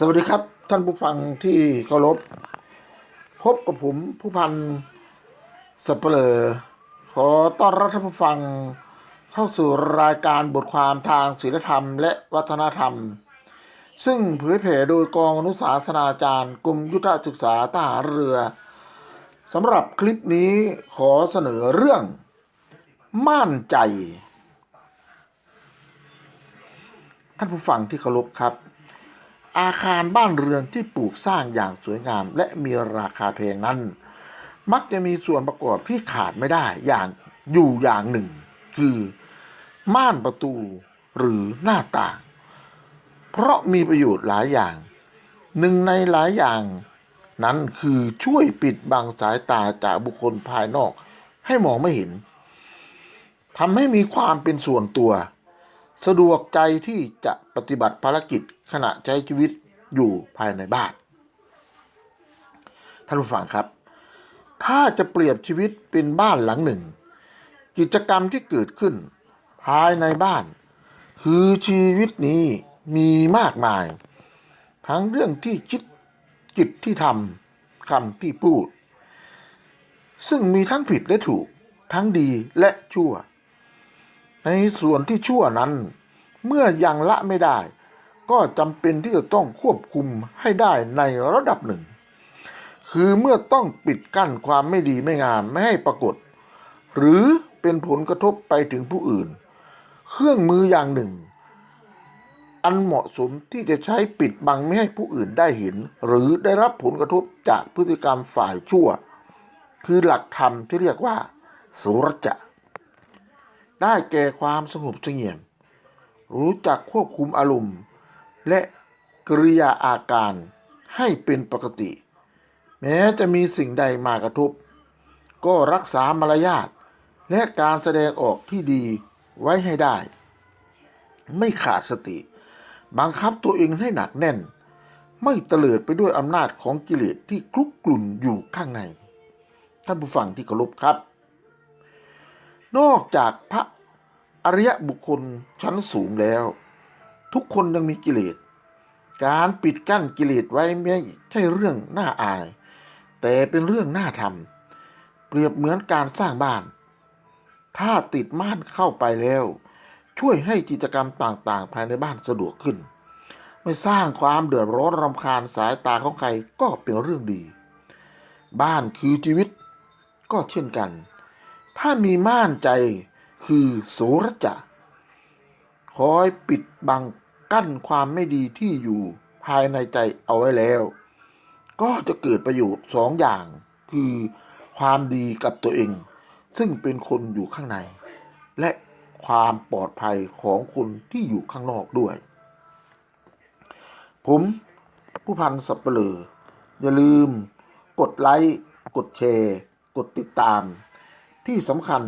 สวัสดีครับท่านผู้ฟังที่เคารพ พบกับผมผู้พันสับเปลอขอต้อนรับท่านผู้ฟัง เข้าสู่รายการบทความทางศีลธรรมและวัฒนธรรม ซึ่งเผยแผ่โดยกองอนุสาสนาจารย์กรมยุทธศึกษาทหารเรือสำหรับคลิปนี้ขอเสนอเรื่อง ม่านใจ ท่านผู้ฟังที่เคารพครับ อาคารบ้านเรือนที่ปลูกสร้างอย่างสวยงาม และมีราคาแพงนั้น มักจะมีส่วนประกอบที่ขาดไม่ได้อย่างอยู่อย่างหนึ่ง คือม่านประตูหรือหน้าต่าง เพราะมีประโยชน์หลายอย่าง หนึ่งในหลายอย่าง นั้นคือช่วยปิดบังสายตาจากบุคคลภายนอกให้มองไม่เห็นทำให้มีความเป็นส่วนตัว สะดวกใจที่จะปฏิบัติภารกิจขณะใช้ชีวิตอยู่ภายในบ้าน ท่านผู้ฟังครับ ถ้าจะเปรียบชีวิตเป็นบ้านหลังหนึ่ง กิจกรรมที่เกิดขึ้น ภายในบ้าน คือชีวิตนี้มีมากมาย ทั้งเรื่องที่คิดกิจที่ทำคำที่พูด ซึ่งมีทั้งผิดและถูก ทั้งดีและชั่ว ในส่วนที่ชั่วนั้น เมื่อยังละไม่ได้ ก็จำเป็นที่จะต้องควบคุมให้ได้ในระดับหนึ่ง คือเมื่อต้องปิดกั้นความไม่ดีไม่งามไม่ให้ปรากฏ หรือเป็นผลกระทบไปถึงผู้อื่น เครื่องมืออย่างหนึ่ง อันเหมาะสมที่จะใช้ปิดบังไม่ให้ผู้อื่นได้เห็น หรือได้รับผลกระทบจากพฤติกรรมฝ่ายชั่ว คือหลักธรรมที่เรียกว่าสุรจะ ได้แก่ความสงบเสงี่ยม รู้จักควบคุมอารมณ์ และกริยาอาการให้เป็นปกติ แม้จะมีสิ่งใดมากระทบ ก็รักษามารยาทและการแสดงออกที่ดีไว้ให้ได้ ไม่ขาดสติ บังคับตัวเองให้หนักแน่น ไม่เตลิดไปด้วยอำนาจของกิเลสที่คลุกกลุ่นอยู่ข้างใน ท่านผู้ฟังที่เคารพครับ นอกจากพระอริยบุคคลชั้นสูงแล้ว ทุกคนยังมีกิเลส การปิดกั้นกิเลสไว้ไม่ใช่เรื่องน่าอาย แต่เป็นเรื่องน่าทำเปรียบเหมือนการสร้างบ้าน ถ้าติดม่านเข้าไปแล้ว ช่วยให้กิจกรรมต่างๆ ภายในบ้านสะดวกขึ้น ไม่สร้างความเดือดร้อนรำคาญสายตาของใครก็เป็นเรื่องดี บ้านคือชีวิตก็เช่นกัน ถ้ามีม่านใจคือโสรจะคอยปิดบังกั้นความไม่ดีที่อยู่ภายในใจเอาไว้แล้ว ก็จะเกิดประโยชน์สองอย่าง คือความดีกับตัวเอง ซึ่งเป็นคนอยู่ข้างใน และความปลอดภัยของคนที่อยู่ข้างนอกด้วย ผมผู้พันสับเปลืออย่าลืม กดไลค์ กดแชร์ กดติดตาม ที่สำคัญ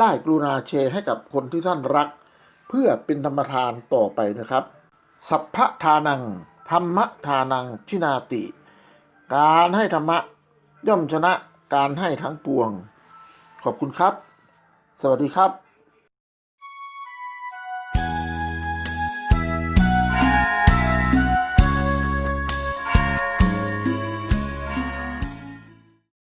ได้กรุณาแชร์ให้กับคนที่ท่านรัก เพื่อเป็นธรรมทานต่อไปนะครับ สัพพะทานัง ธรรมทานังพินาติ การให้ธรรมะย่อมชนะการให้ทั้งปวง ขอบคุณครับ สวัสดีครับ